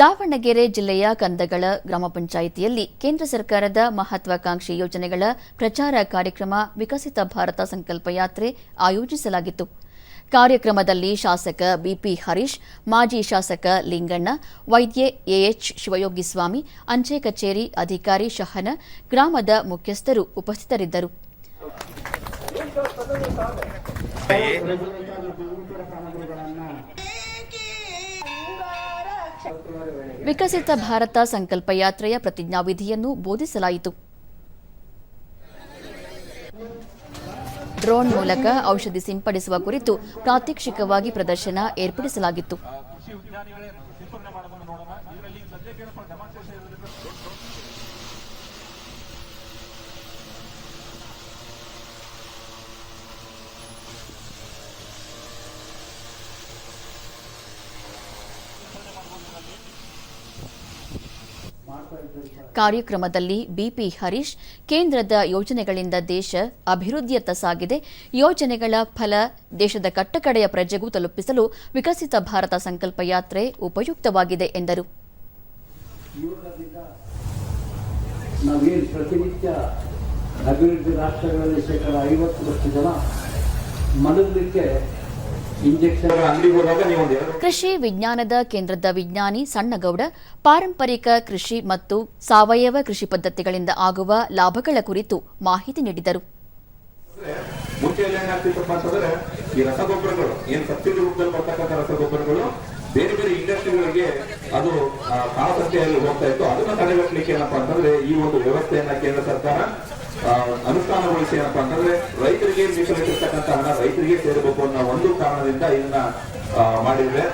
ದಾವಣಗೆರೆ ಜಿಲ್ಲೆಯ ಕಂದಗಳ ಗ್ರಾಮ ಪಂಚಾಯಿತಿಯಲ್ಲಿ ಕೇಂದ್ರ ಸರ್ಕಾರದ ಮಹತ್ವಾಕಾಂಕ್ಷಿ ಯೋಜನೆಗಳ ಪ್ರಚಾರ ಕಾರ್ಯಕ್ರಮ ವಿಕಸಿತ ಭಾರತ ಸಂಕಲ್ಪ ಯಾತ್ರೆ ಆಯೋಜಿಸಲಾಗಿತ್ತು. ಕಾರ್ಯಕ್ರಮದಲ್ಲಿ ಶಾಸಕ ಬಿಪಿ ಹರೀಶ್, ಮಾಜಿ ಶಾಸಕ ಲಿಂಗಣ್ಣ, ವೈದ್ಯೆ ಎಎಚ್ ಶಿವಯೋಗಿಸ್ವಾಮಿ, ಅಂಚೆ ಕಚೇರಿ ಅಧಿಕಾರಿ ಶಹನ, ಗ್ರಾಮದ ಮುಖ್ಯಸ್ಥರು ಉಪಸ್ಥಿತರಿದ್ದರು. ವಿಕಸಿತ ಭಾರತ ಸಂಕಲ್ಪ ಯಾತ್ರೆಯ ಪ್ರತಿಜ್ಞಾವಿಧಿಯನ್ನು ಬೋಧಿಸಲಾಯಿತು. ಡ್ರೋನ್ ಮೂಲಕ ಔಷಧಿ ಸಿಂಪಡಿಸುವ ಕುರಿತು ಪ್ರಾತ್ಯಕ್ಷಿಕವಾಗಿ ಪ್ರದರ್ಶನ ಏರ್ಪಡಿಸಲಾಗಿತ್ತು. ಕಾರ್ಯಕ್ರಮದಲ್ಲಿ ಬಿಪಿ ಹರೀಶ್, ಕೇಂದ್ರದ ಯೋಜನೆಗಳಿಂದ ದೇಶ ಅಭಿವೃದ್ಧಿಯತ್ತ ಸಾಗಿದೆ. ಯೋಜನೆಗಳ ಫಲ ದೇಶದ ಕಟ್ಟಕಡೆಯ ಪ್ರಜೆಗೂ ತಲುಪಿಸಲು ವಿಕಸಿತ ಭಾರತ ಸಂಕಲ್ಪ ಯಾತ್ರೆ ಉಪಯುಕ್ತವಾಗಿದೆ ಎಂದರು. ಅಭಿವೃದ್ಧಿ ರಾಷ್ಟ್ರಗಳಲ್ಲಿ ಶೇಕಡ ಐವತ್ತರಷ್ಟು ಜನ ಮಲಗಲಿಕ್ಕೆ ಕೃಷಿ ವಿಜ್ಞಾನದ ಕೇಂದ್ರದ ವಿಜ್ಞಾನಿ ಸಣ್ಣಗೌಡ ಪಾರಂಪರಿಕ ಕೃಷಿ ಮತ್ತು ಸಾವಯವ ಕೃಷಿ ಪದ್ಧತಿಗಳಿಂದ ಆಗುವ ಲಾಭಗಳ ಕುರಿತು ಮಾಹಿತಿ ನೀಡಿದರು. ಈ ರಸಗೊಬ್ಬರಗಳು ಏನ್ ಸಬ್ಸಿಡಿ ರೂಪದಲ್ಲಿ ಬರ್ತಕ್ಕಂಥ ರಸಗೊಬ್ಬರಗಳು ಬೇರೆ ಬೇರೆ ಇಂಡಸ್ಟ್ರಿಗಳಿಗೆ ಅದು ಕಾಳಸಂತೆಯಲ್ಲಿ ಹೋಗ್ತಾ ಇತ್ತು. ಅದನ್ನ ತಡೆಗಟ್ಟಲಿಕ್ಕೆ ಏನಪ್ಪಾ ಅಂತಂದ್ರೆ ಈ ಒಂದು ವ್ಯವಸ್ಥೆಯನ್ನ ಕೇಂದ್ರ ಸರ್ಕಾರ ಅನುಷ್ಠಾನಗೊಳಿಸಿ ಏನಪ್ಪಾ ಅಂತಂದ್ರೆ ರೈತರಿಗೆ ಮೀಸಲಿಟ್ಟಿರ್ತಕ್ಕಂಥ ಹಣ ರೈತರಿಗೆ ಸೇರಬೇಕು ಅನ್ನೋ ಒಂದು ಕಾರಣದಿಂದ ಇದನ್ನ ಮಾಡಿದ್ರೆ.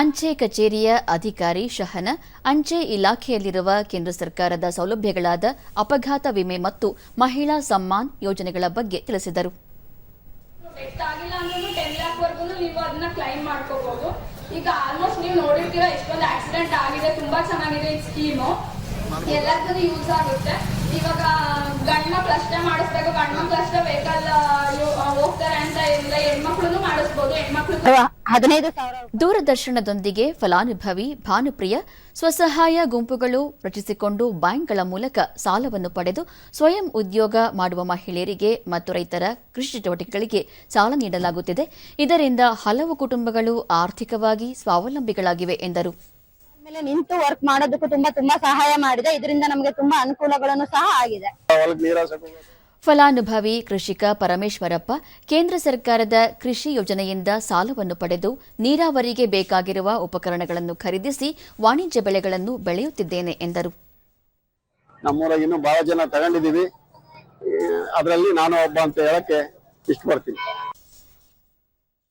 ಅಂಚೆ ಕಚೇರಿಯ ಅಧಿಕಾರಿ ಶಹನ ಅಂಚೆ ಇಲಾಖೆಯಲ್ಲಿರುವ ಕೇಂದ್ರ ಸರ್ಕಾರದ ಸೌಲಭ್ಯಗಳಾದ ಅಪಘಾತ ವಿಮೆ ಮತ್ತು ಮಹಿಳಾ ಸಮ್ಮಾನ್ ಯೋಜನೆಗಳ ಬಗ್ಗೆ ತಿಳಿಸಿದರು. ಡೆತ್ ಆಗಿಲ್ಲ ಅಂದ್ರೂ ಟೆನ್ ಲ್ಯಾಕ್ ವರ್ಗು ನೀವು ಅದನ್ನ ಕ್ಲೈಮ್ ಮಾಡ್ಕೋಬಹುದು ಈಗ ಆಲ್ಮೋಸ್ಟ್ ನೀವು ನೋಡಿರ್ತೀರಾ ಎಷ್ಟೊಂದು ಆಕ್ಸಿಡೆಂಟ್ ಆಗಿದೆ ತುಂಬಾ ಚೆನ್ನಾಗಿದೆ ಈ ಸ್ಕೀಮು ಎಲ್ಲರಿಗೂ ಯೂಸ್ ಆಗುತ್ತೆ. ಇವಾಗ ಗಂಡ ಮಕ್ಳು ಅಷ್ಟೇ ಮಾಡಿಸ್ಬೇಕು ಗಂಡ್ ಮಕ್ಳು ಅಷ್ಟೇ ವೆಹಿಕಲ್ ಹೋಗ್ತಾರೆ ಅಂತ ಇಲ್ಲ ಹೆಣ್ಮಕ್ಳು ಮಾಡಿಸ್ಬೋದು ಹೆಣ್ಮಕ್ಳು ಹದಿನೈದು ದೂರದರ್ಶನದೊಂದಿಗೆ ಫಲಾನುಭವಿ ಭಾನುಪ್ರಿಯ ಸ್ವಸಹಾಯ ಗುಂಪುಗಳು ರಚಿಸಿಕೊಂಡು ಬ್ಯಾಂಕ್ಗಳ ಮೂಲಕ ಸಾಲವನ್ನು ಪಡೆದು ಸ್ವಯಂ ಉದ್ಯೋಗ ಮಾಡುವ ಮಹಿಳೆಯರಿಗೆ ಮತ್ತು ರೈತರ ಕೃಷಿ ಚಟುವಟಿಕೆಗಳಿಗೆ ಸಾಲ ನೀಡಲಾಗುತ್ತಿದೆ. ಇದರಿಂದ ಹಲವು ಕುಟುಂಬಗಳು ಆರ್ಥಿಕವಾಗಿ ಸ್ವಾವಲಂಬಿಗಳಾಗಿವೆ ಎಂದರು. ಮೇಲೆ ನಿಂತು ವರ್ಕ್ ಮಾಡೋದಕ್ಕೂ ತುಂಬಾ ತುಂಬಾ ಸಹಾಯ ಮಾಡಿದೆ. ಇದರಿಂದ ನಮಗೆ ತುಂಬಾ ಅನುಕೂಲಗಳನ್ನು ಸಹ ಆಗಿದೆ. ಫಲಾನುಭವಿ ಕೃಷಿಕ ಪರಮೇಶ್ವರಪ್ಪ ಕೇಂದ್ರ ಸರ್ಕಾರದ ಕೃಷಿ ಯೋಜನೆಯಿಂದ ಸಾಲವನ್ನು ಪಡೆದು ನೀರಾವರಿಗೆ ಬೇಕಾಗಿರುವ ಉಪಕರಣಗಳನ್ನು ಖರೀದಿಸಿ ವಾಣಿಜ್ಯ ಬೆಳೆಗಳನ್ನು ಬೆಳೆಯುತ್ತಿದ್ದೇನೆ ಎಂದರು. ನಮ್ಮೂರಾಗ ಇನ್ನೂ ಬಹಳ ಜನ ತಗೊಂಡಿದೀವಿ ಅದರಲ್ಲಿ ನಾನು ಒಬ್ಬ ಅಂತ ಹೇಳಕ್ಕೆ ಇಷ್ಟಪಡ್ತೀನಿ.